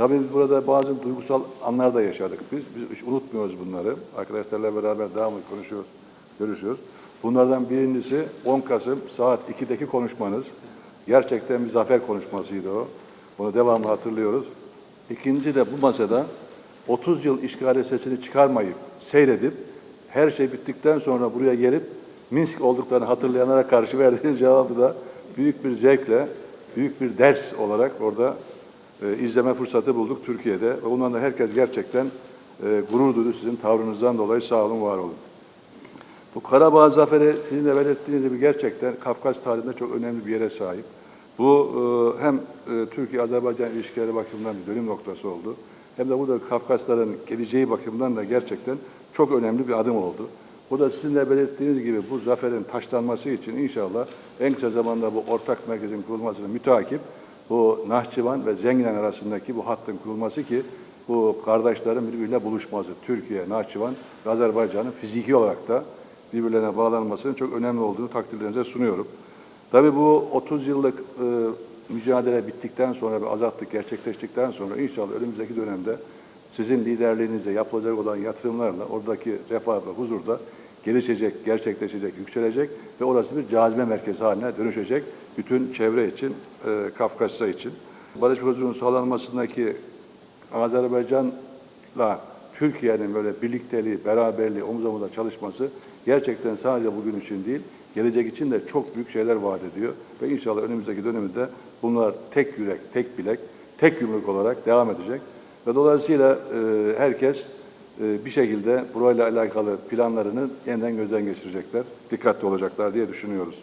Tabii burada bazı duygusal anlar da yaşadık biz. Biz hiç unutmuyoruz bunları. Arkadaşlarla beraber devamlı konuşuyoruz, görüşüyoruz. Bunlardan birincisi 10 Kasım saat 2'deki konuşmanız. Gerçekten bir zafer konuşmasıydı o. Bunu devamlı hatırlıyoruz. İkinci de bu masada 30 yıl işgali sesini çıkarmayıp, seyredip, her şey bittikten sonra buraya gelip Minsk olduklarını hatırlayanlara karşı verdiğiniz cevabı da büyük bir zevkle, büyük bir ders olarak orada e, izleme fırsatı bulduk Türkiye'de. Ve bundan da herkes gerçekten e, gurur duydu sizin tavrınızdan dolayı sağ olun, var olun. Bu Karabağ Zaferi sizin de belirttiğiniz gibi gerçekten Kafkas tarihinde çok önemli bir yere sahip. Bu e, hem e, Türkiye-Azerbaycan ilişkileri bakımından bir dönüm noktası oldu. Hem de burada Kafkasların geleceği bakımından da gerçekten çok önemli bir adım oldu. Bu da sizin de belirttiğiniz gibi bu zaferin taşlanması için inşallah en kısa zamanda bu ortak merkezin kurulmasını müteakip bu Nahçıvan ve Zenginen arasındaki bu hattın kurulması ki bu kardeşlerin birbiriyle buluşması, Türkiye, Nahçıvan ve Azerbaycan'ın fiziki olarak da birbirlerine bağlanmasının çok önemli olduğunu takdirlerinize sunuyorum. Tabii bu 30 yıllık e, mücadele bittikten sonra ve azatlık gerçekleştikten sonra inşallah önümüzdeki dönemde sizin liderliğinizle yapılacak olan yatırımlarla oradaki refah ve huzur da gelişecek, gerçekleşecek, yükselecek ve orası bir cazibe merkezi haline dönüşecek bütün çevre için, e, Kafkasya için. Barış ve huzurun sağlanmasındaki Azerbaycan'la Türkiye'nin böyle birlikteliği, beraberliği, omuz omuza çalışması gerçekten sadece bugün için değil, gelecek için de çok büyük şeyler vaat ediyor. Ve inşallah önümüzdeki dönemde bunlar tek yürek, tek bilek, tek yumruk olarak devam edecek. Ve dolayısıyla e, herkes bir şekilde burayla alakalı planlarını yeniden gözden geçirecekler, dikkatli olacaklar diye düşünüyoruz.